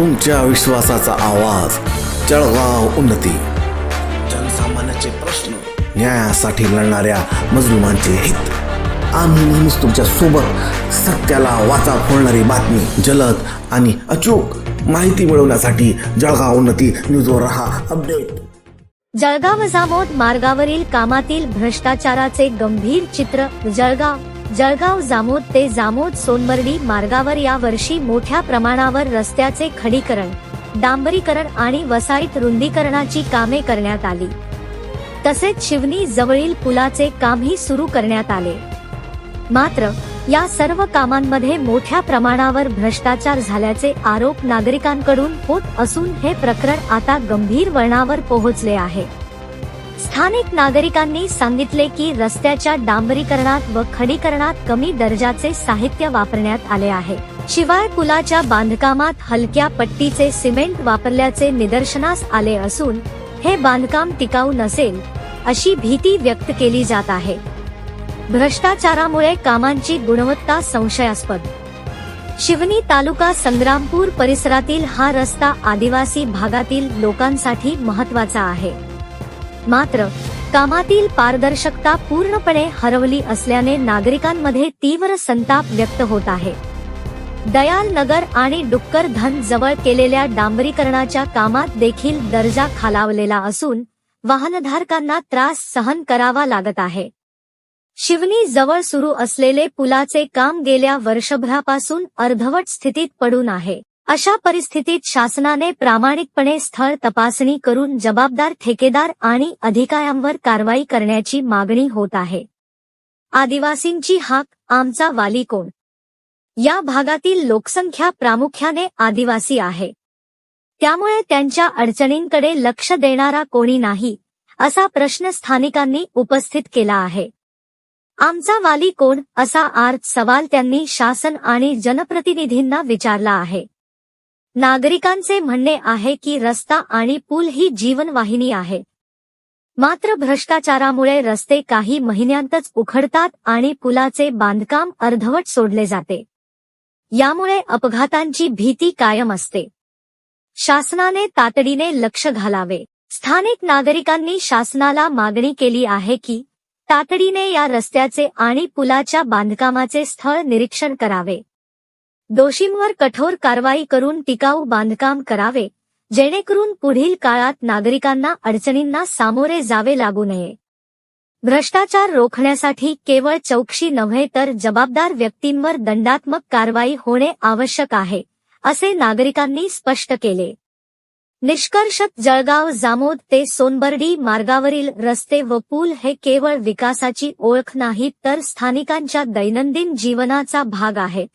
तुमच्या विश्वासाचा आवाज. जळगाव उन्नती. जनसामान्याचे प्रश्न न्यायासाठी लढणाऱ्या मजलुमांचे हित. आम्ही नेहमीच तुमच्यासोबत सत्याला वाचा फोडणारी बातमी जलद आणि अचूक माहिती मिळवण्यासाठी जळगाव उन्नती न्यूजवर रहा अपडेट. जळगाव जामोद मार्गावरील कामातील भ्रष्टाचाराचे गंभीर चित्र जळगाव. जळगाव जामोद ते जामोद सोनमर्डी मार्गावर या वर्षी मोठ्या प्रमाणावर रस्त्याचे खडीकरण डांबरीकरण आणि वसाईत रुंदीकरणाची कामे करण्यात आली. तसेच शिवनी जवळील पुलाचे कामही सुरू करण्यात आले. मात्र या सर्व कामांमध्ये मोठ्या प्रमाणावर भ्रष्टाचार झाल्याचे आरोप नागरिकांकडून होत असून हे प्रकरण आता गंभीर वळणावर पोहोचले आहे. स्थानिक नागरिकांनी सांगितले की रस्त्याच्या डांबरीकरणात व खडीकरणात कमी दर्जाचे साहित्य वापरण्यात आले आहे. शिवाय पुलाच्या बांधकामात हलक्या पट्टीचे सिमेंट वापरल्याचे निदर्शनास आले असून हे बांधकाम टिकाऊ नसेल अशी भीती व्यक्त केली जात आहे. भ्रष्टाचारामुळे कामांची गुणवत्ता संशयास्पद. शिवनी तालुका संग्रामपूर परिसरातील हा रस्ता आदिवासी भागातील लोकांसाठी महत्त्वाचा आहे. मात्र कामातील पारदर्शकता पूर्णपणे हरवली असल्याने नागरिकांमध्ये तीव्र संताप व्यक्त होत आहे. दयाल नगर आणि डुक्कर धन जवळ केलेल्या डांबरीकरणाच्या कामात देखील दर्जा खालावलेला असून वाहनधारकांना त्रास सहन करावा लागत आहे. शिवनी जवळ सुरू असलेले पुलाचे काम गेल्या वर्षभरापासून अर्धवट स्थितीत पडून आहे. अशा परिस्थितीत शासनाने प्रामाणिकपणे स्थळ तपासणी करून जबाबदार ठेकेदार आणि अधिकाऱ्यांवर कारवाई करण्याची मागणी होत आहे. आदिवासींची हाक आमचा वाली कोण या भागातील लोकसंख्या प्रामुख्याने आदिवासी आहे. त्यामुळे त्यांच्या अडचणींकडे लक्ष देणारा कोणी नाही असा प्रश्न स्थानिकांनी उपस्थित केला आहे. आमचा वाली कोण असा आर्थ सवाल त्यांनी शासन आणि जनप्रतिनिधींना विचारला आहे. नागरिकांचे म्हणणे आहे की रस्ता आणि पूल ही जीवनवाहिनी आहे. मात्र भ्रष्टाचारामुळे रस्ते काही महिन्यांतच उखडतात आणि पुलाचे बांधकाम अर्धवट सोडले जाते. यामुळे अपघातांची भीती कायम असते. शासनाने तातडीने लक्ष घालावे. स्थानिक नागरिकांनी शासनाला मागणी केली आहे की तातडीने या रस्त्याचे आणि पुलाच्या बांधकामाचे स्थळ निरीक्षण करावे. दोषींवर कठोर कारवाई करून टिकाऊ बांधकाम करावे जेणेकरून पुढील काळात नागरिकांना अडचणींना सामोरे जावे लागू नये. भ्रष्टाचार रोखण्यासाठी केवळ चौकशी नव्हे तर जबाबदार व्यक्तींवर दंडात्मक कारवाई होणे आवश्यक आहे असे नागरिकांनी स्पष्ट केले. निष्कर्षत जळगाव जामोद ते सोनबर्डी मार्गावरील रस्ते व पूल हे केवळ विकासाची ओळख नाहीत तर स्थानिकांच्या दैनंदिन जीवनाचा भाग आहेत.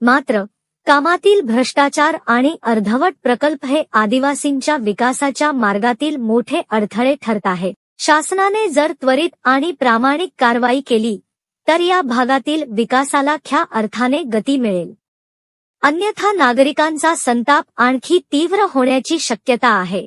मात्र कामातील भ्रष्टाचार आणि अर्धवट प्रकल्प हे आदिवासींच्या विकासाच्या मार्गातील मोठे अडथळे ठरत आहेत शासनाने जर त्वरित आणि प्रामाणिक कारवाई केली तर या भागातील विकासाला ख्या अर्थाने गती मिळेल. अन्यथा नागरिकांचा संताप आणखी तीव्र होण्याची शक्यता आहे.